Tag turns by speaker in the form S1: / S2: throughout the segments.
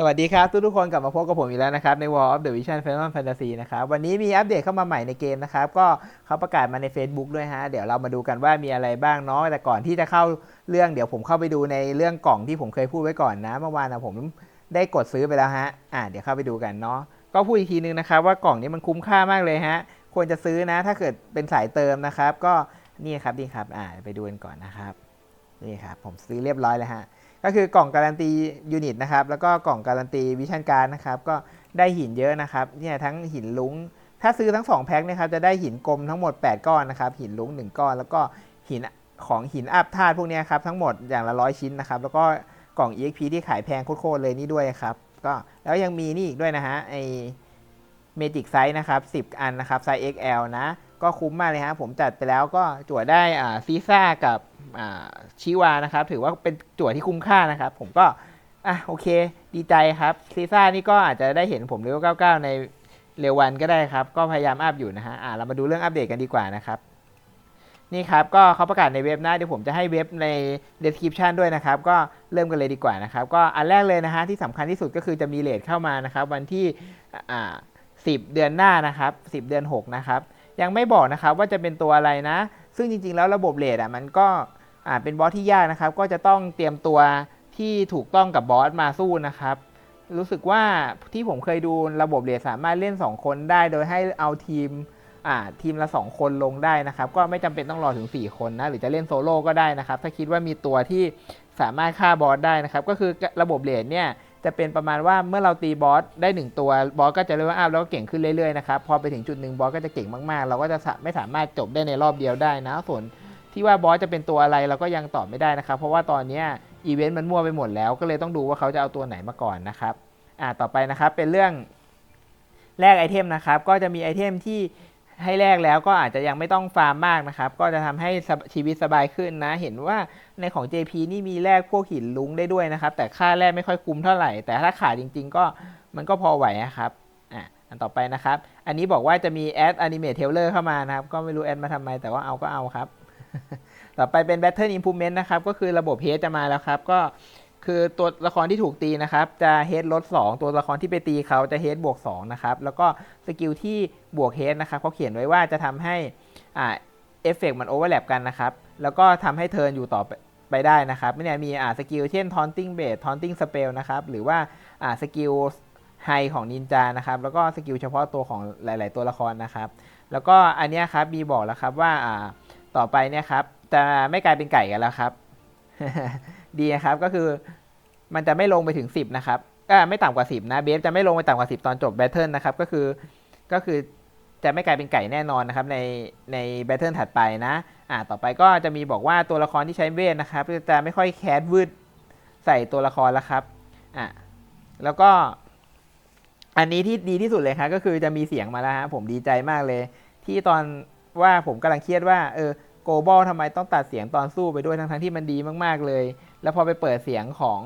S1: สวัสดีครับทุกทุกคนกลับมาพบกับผมอีกแล้วนะครับ ใน War of the Vision Final Fantasy นะครับ วันนี้มีอัปเดตเข้ามาใหม่ในเกมนะครับ ก็เขาประกาศมาใน Facebook ด้วยฮะ เดี๋ยวเรามาดูกันว่ามีอะไรบ้างเนาะแต่ก่อนที่จะเข้าเรื่องเดี๋ยวผมเข้าไปดูในเรื่องกล่องที่ผมเคยพูดไว้ก่อนนะ เมื่อวานนะผมได้กดซื้อไปแล้วฮะอ่าเดี๋ยวเข้าไปดูกันเนาะก็พูดอีกทีนึงนะครับว่ากล่องนี้มันคุ้มค่ามากเลยฮะควรจะซื้อนะ ถ้าเกิดเป็นสายเติมนะครับ ก็นี่ครับนี่ครับอ่าไปดูกันก่อนนะครับนี่ครับผมซื้อเรียบร้อยเลยฮะ ก็คือกล่องการันตียูนิตนะครับ แล้วก็กล่องการันตีวิชั่นการนะครับ ก็ได้หินเยอะนะครับเนี่ยทั้งหินลุ้งถ้าซื้อทั้ง 2 แพ็คนะครับจะได้หินกลมทั้งหมด 8 ก้อนนะครับ หินลุ้ง1 ก้อน แล้วก็หินของหินอัพธาตุพวกนี้ครับทั้งหมดอย่างละร้อยชิ้นนะครับ แล้วก็กล่อง EXP ที่ขายแพงโคตรๆเลยนี่ด้วยครับก็แล้วยังมีนี่อีกด้วยนะฮะไอเมจิกไซส์นะครับ 10 อันนะครับไซส์ XL นะ ก็คุ้มมากเลยฮะผมจัดไปแล้วก็จั่วได้อ่าซีซ่ากับ ชิวานะครับ ถือว่าเป็นจั่วที่คุ้มค่านะครับ ผมก็อะโอเค ดีใจครับซีซ่านี่ก็อาจจะได้เห็นผมเลเวล99 ในเร็ววันก็ได้ครับ ก็พยายามอัพอยู่นะฮะอ่าเรามาดูเรื่องอัปเดตกันดีกว่านะครับนี่ครับก็เขาประกาศในเว็บนะเดี๋ยวผมจะให้เว็บใน description ด้วยนะครับ ก็เริ่มกันเลยดีกว่านะครับ ก็อันแรกเลยนะฮะที่สำคัญที่สุดก็คือจะมีเลทเข้ามานะครับ วันที่อ่า10เดือนหน้านะครับ10เดือน 6 นะครับ ยังไม่บอกนะครับว่าจะเป็นตัวอะไรนะ ซึ่งจริงๆแล้วระบบเลทอะมันก็ อ่าเป็นบอสที่ยากนะครับ ก็จะต้องเตรียมตัวที่ถูกต้องกับบอสมาสู้นะครับ รู้สึกว่าที่ผมเคยดูระบบเลทสามารถเล่น 2 คนได้ โดยให้เอาทีมอ่าทีมละ 2 คนลงได้นะครับ ก็ไม่จำเป็นต้องรอถึง 4 คนนะหรือจะเล่นโซโล่ก็ได้นะครับ ถ้าคิดว่ามีตัวที่สามารถฆ่าบอสได้นะครับ ก็คือระบบเลทเนี่ยจะเป็นประมาณว่าเมื่อเราตีบอสได้ 1 ตัวบอสก็จะเลเวลอัพแล้วก็เก่งขึ้นเรื่อยๆนะครับพอไปถึงจุดหนึ่งบอสก็จะเก่งมากๆ เราก็จะไม่สามารถจบได้ในรอบเดียวได้นะส่วน ที่ว่าบอสจะเป็นตัวอะไรเราก็ยังตอบไม่ได้นะครับ เพราะว่าตอนนี้อีเวนต์มันมั่วไปหมดแล้ว ก็เลยต้องดูว่าเขาจะเอาตัวไหนมาก่อนนะครับอ่าต่อไปนะครับเป็นเรื่องแลกไอเทมนะครับ ก็จะมีไอเทมที่ให้แลกแล้วก็อาจจะยังไม่ต้องฟาร์มมากนะครับ ก็จะทำให้ชีวิตสบายขึ้นนะ เห็นว่าในของ JP นี่มีแลกพวกหินลุงได้ด้วยนะครับ แต่ค่าแลกไม่ค่อยคุ้มเท่าไหร่ แต่ถ้าขาดจริง ๆ ก็มันก็พอไหวนะครับอะอันต่อไปนะครับ อันนี้บอกว่าจะมีแอดอนิเมเทเลอร์เข้ามานะครับ ก็ไม่รู้แอดมาทำไมแต่ว่าเอาก็เอาครับ ต่อไปเป็น Battle Improvement นะครับ ก็คือระบบเฮดจะมาแล้วครับ ก็คือตัวละครที่ถูกตีนะครับ จะเฮดลด2ตัวละครที่ไปตีเขาจะเฮดบวก2นะครับ แล้วก็สกิลที่บวกเฮดนะครับเขาเขียนไว้ว่าจะทำให้อ่าเอฟเฟกมันโอเวอร์แลปกันนะครับ แล้วก็ทำให้เทิร์นอยู่ต่อไปไปได้นะครับเนี่ยมีอ่าสกิลเช่น Taunting Blade Taunting Spell นะครับ หรือว่าอ่าสกิลไฮของนินจานะครับ แล้วก็สกิลเฉพาะตัวของหลาย ๆ ตัวละครนะครับ แล้วก็อันนี้ครับมีบอกแล้วครับว่าอ่า ต่อไปเนี่ยครับจะไม่กลายเป็นไก่กันแล้วครับ ดีนะครับก็คือมันจะไม่ลงไปถึง 10 นะครับก็ไม่ต่ำกว่า 10 นะเบฟจะไม่ลงไปต่ำกว่า 10 ตอนจบแบทเทิลนะครับ ก็คือก็คือจะไม่กลายเป็นไก่แน่นอนนะครับ ในในแบทเทิลถัดไปนะอ่าต่อไปก็จะมีบอกว่าตัวละครที่ใช้เวทนะครับ จะไม่ค่อยแคสวืดใส่ตัวละครแล้วครับอะแล้วก็อันนี้ที่ดีที่สุดเลยครับก็คือจะมีเสียงมาแล้วฮะผมดีใจมากเลย ที่ตอน ว่าผมกำลังเครียดว่าเออโกลบอลทำไมต้องตัดเสียงตอนสู้ไปด้วยทั้งๆที่มันดีมากๆเลย แล้วพอไปเปิดเสียงของ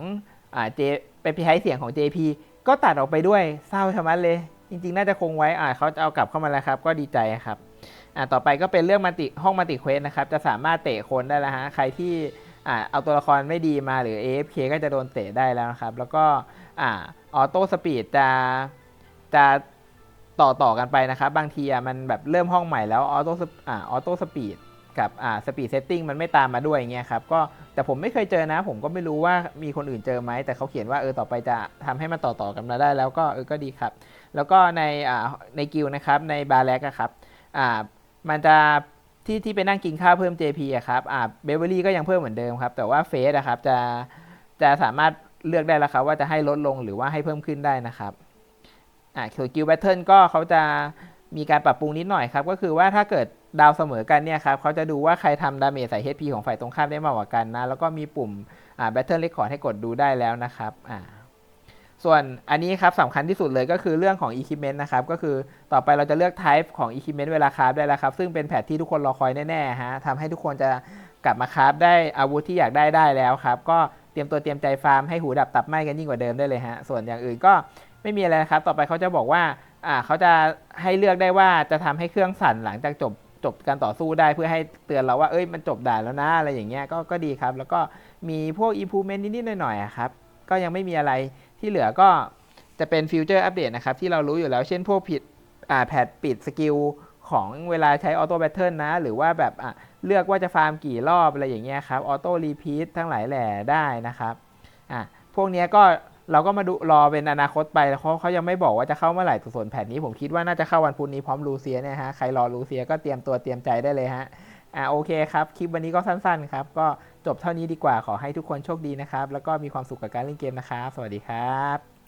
S1: อ่าเจไปใช้เสียงของ JP ก็ตัดออกไปด้วยเศร้าชะมัดเลย จริง ๆ น่าจะคงไว้อ่าเขาจะเอากลับเข้ามาแล้วครับ ก็ดีใจครับอ่าต่อไปก็เป็นเรื่องมัลติห้องมัลติเควสนะครับ จะสามารถเตะคนได้แล้วฮะใครที่อ่าเอาตัวละครไม่ดีมาหรือ AFK ก็จะโดนเตะได้แล้วนะครับ แล้วก็อ่าออโต้สปีดจะจะ ต่อต่อกันไปนะครับ บางทีอะมันแบบเริ่มห้องใหม่แล้วออโต้อ่าออโต้สปีดกับอ่าสปีดเซตติ้งมันไม่ตามมาด้วยอย่างเงี้ยครับก็แต่ผมไม่เคยเจอนะ ผมก็ไม่รู้ว่ามีคนอื่นเจอไหม แต่เขาเขียนว่าเออต่อไปจะทำให้มันต่อต่อกันมาได้ แล้วก็เออก็ดีครับ แล้วก็ในอ่าในกิลนะครับในบาร์แลกครับอ่ามันจะที่ที่ไปนั่งกินข้าวเพิ่ม JP อะครับอ่าเบเวอรี่ก็ยังเพิ่มเหมือนเดิมครับแต่ว่าเฟสอะครับจะจะสามารถเลือกได้แล้วครับว่าจะให้ลดลงหรือว่าให้เพิ่มขึ้นได้นะครับ อ่าส่วนกิลแบทเทิลก็เขาจะมีการปรับปรุงนิดหน่อยครับ ก็คือว่าถ้าเกิดดาวเสมอกันเนี่ยครับเขาจะดูว่าใครทำดาเมจใส่ HP ของฝ่ายตรงข้ามได้มากกว่ากันนะ แล้วก็มีปุ่มอ่า Battle Record ให้กดดูได้แล้วนะครับอ่าส่วนอันนี้ครับสำคัญที่สุดเลยก็คือเรื่องของ Equipment นะครับ ก็คือต่อไปเราจะเลือก Type ของ Equipment เวลาคราฟได้แล้วครับ ซึ่งเป็นแพทที่ทุกคนรอคอยแน่ๆฮะทำให้ทุกคนจะกลับมาคราฟได้อาวุธที่อยากได้ได้แล้วครับ ก็เตรียมตัวเตรียมใจฟาร์มให้หูดับตับไหมกันยิ่งกว่าเดิมได้เลยฮะส่วนอย่างอื่นก็ ไม่มีอะไรครับ ต่อไปเขาจะบอกว่าอ่าเขาจะให้เลือกได้ว่าจะทำให้เครื่องสั่นหลังจากจบจบการต่อสู้ได้เพื่อให้เตือนเราว่าเอ้ยมันจบด่านแล้วนะอะไรอย่างเงี้ยก็ก็ดีครับ แล้วก็มีพวก improvement นิดๆหน่อยๆครับก็ยังไม่มีอะไรที่เหลือก็จะเป็นฟิวเจอร์อัปเดตนะครับ ที่เรารู้อยู่แล้วเช่นพวกผิดอ่าแพทปิดสกิลของเวลาใช้ออโต้แบทเทิลนะ หรือว่าแบบอะเลือกว่าจะฟาร์มกี่รอบอะไรอย่างเงี้ยครับออโต้รีพีททั้งหลายแหล่ได้นะครับอะพวกเนี้ยก็ เราก็มาดูรอเป็นอนาคตไปเขาเขายังไม่บอกว่าจะเข้าเมื่อไหร่ส่วนแผนนี้ผมคิดว่าน่าจะเข้าวันพุธนี้พร้อมลูเซียเนี่ยฮะใครรอลูเซียก็เตรียมตัวเตรียมใจได้เลยฮะอ่าโอเคครับ คลิปวันนี้ก็สั้นๆครับ ก็จบเท่านี้ดีกว่าขอให้ทุกคนโชคดีนะครับ แล้วก็มีความสุขกับการเล่นเกมนะครับ สวัสดีครับ